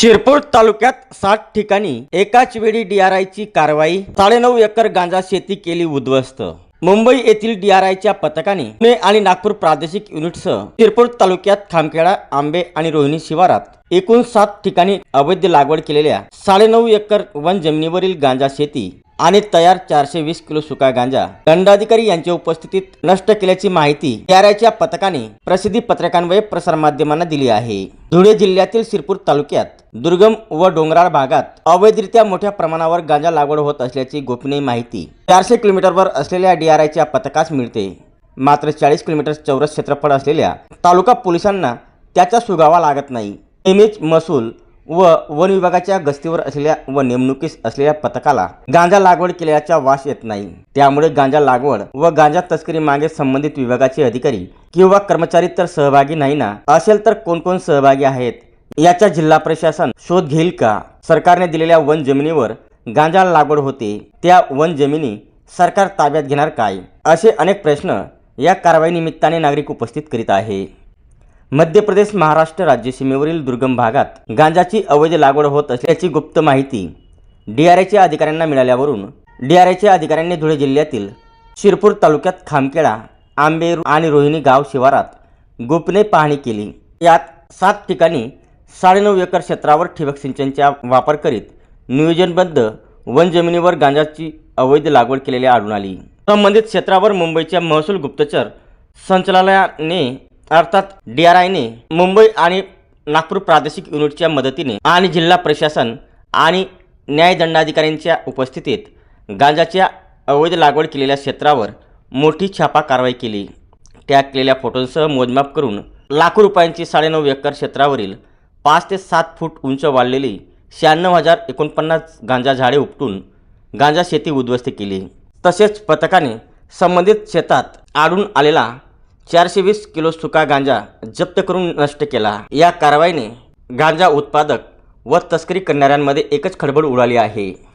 शिरपूर तालुक्यात सात ठिकाणी एकाच वेळी डीआरआयची कारवाई साडेनऊ एकर गांजा शेती केली उद्ध्वस्त. मुंबई येथील डीआरआयच्या पथकाने पुणे आणि नागपूर प्रादेशिक युनिटसह शिरपूर तालुक्यात खामखेडा आंबे आणि रोहिणी शिवारात एकूण सात ठिकाणी अवैध लागवड केलेल्या साडेनऊ एकर वन जमिनीवरील गांजा शेती आणि तयार चारशे वीस किलो सुका गांजा. दंडाधिकारी यांच्या उपस्थितीत नष्ट केल्याची माहिती डीआरआयच्या पथकाने प्रसिद्धी पत्रकान्वये प्रसारमाध्यमांना दिली आहे. धुळे जिल्ह्यातील शिरपूर तालुक्यात दुर्गम व डोंगराळ भागात अवैधरित्या मोठ्या प्रमाणावर गांजा लागवड होत असल्याची गोपनीय माहिती चारशे किलोमीटरवर असलेल्या डीआरआयच्या पथकास मिळते. मात्र चाळीस किलोमीटर चौरस क्षेत्रफळ असलेल्या तालुका पोलिसांना त्याचा सुगावा लागत नाही. नेहमीच महसूल व वन विभागाच्या गस्तीवर असलेल्या व नेमणुकीस असलेल्या पथकाला गांजा लागवड केल्याचा वास येत नाही. त्यामुळे गांजा लागवड व गांजा तस्करी मागे संबंधित विभागाचे अधिकारी किंवा कर्मचारी तर सहभागी नाही ना? असेल तर कोण कोण सहभागी आहेत? याचा जिल्हा प्रशासन शोध घेईल का? सरकारने दिलेल्या वन जमिनीवर गांजा लागवड होते. त्या वन जमिनी सरकार ताब्यात घेणार काय? असे अनेक प्रश्न या कारवाई निमित्ताने नागरिक उपस्थित करीत आहे. मध्य प्रदेश महाराष्ट्र राज्य सीमेवरील दुर्गम भागात गांजाची अवैध लागवड होत असल्याची गुप्त माहिती डीआरआयच्या अधिकाऱ्यांना मिळाल्यावरून डीआरआयच्या अधिकाऱ्यांनी धुळे जिल्ह्यातील शिरपूर तालुक्यात खामखेडा आंबे आणि रोहिणी गाव शिवारात गुपने पाहणी केली. यात सात ठिकाणी साडेनऊ एकर क्षेत्रावर ठिबक सिंचनचा वापर करीत नियोजनबद्ध वन जमिनीवर गांजाची अवैध लागवड केलेली आढळून आली. संबंधित क्षेत्रावर मुंबईच्या महसूल गुप्तचर संचालनालयाने अर्थात डी आर आयने मुंबई आणि नागपूर प्रादेशिक युनिटच्या मदतीने आणि जिल्हा प्रशासन आणि न्यायदंडाधिकाऱ्यांच्या उपस्थितीत गांजाच्या अवैध लागवड केलेल्या क्षेत्रावर मोठी छापा कारवाई केली. टॅग केलेल्या फोटोंसह मोजमाप करून लाखो रुपयांची साडेनऊ एकर क्षेत्रावरील पाच ते सात फूट उंच वाढलेली शहाण्णव हजार एकोणपन्नास गांजा झाडे उपटून गांजा शेती उद्ध्वस्त केली. तसेच पथकाने संबंधित शेतात आढळून आलेला चारशे वीस किलो सुका गांजा जप्त करून नष्ट केला. या कारवाईने गांजा उत्पादक व तस्करी करणाऱ्यांमध्ये एकच खळबळ उडाली आहे.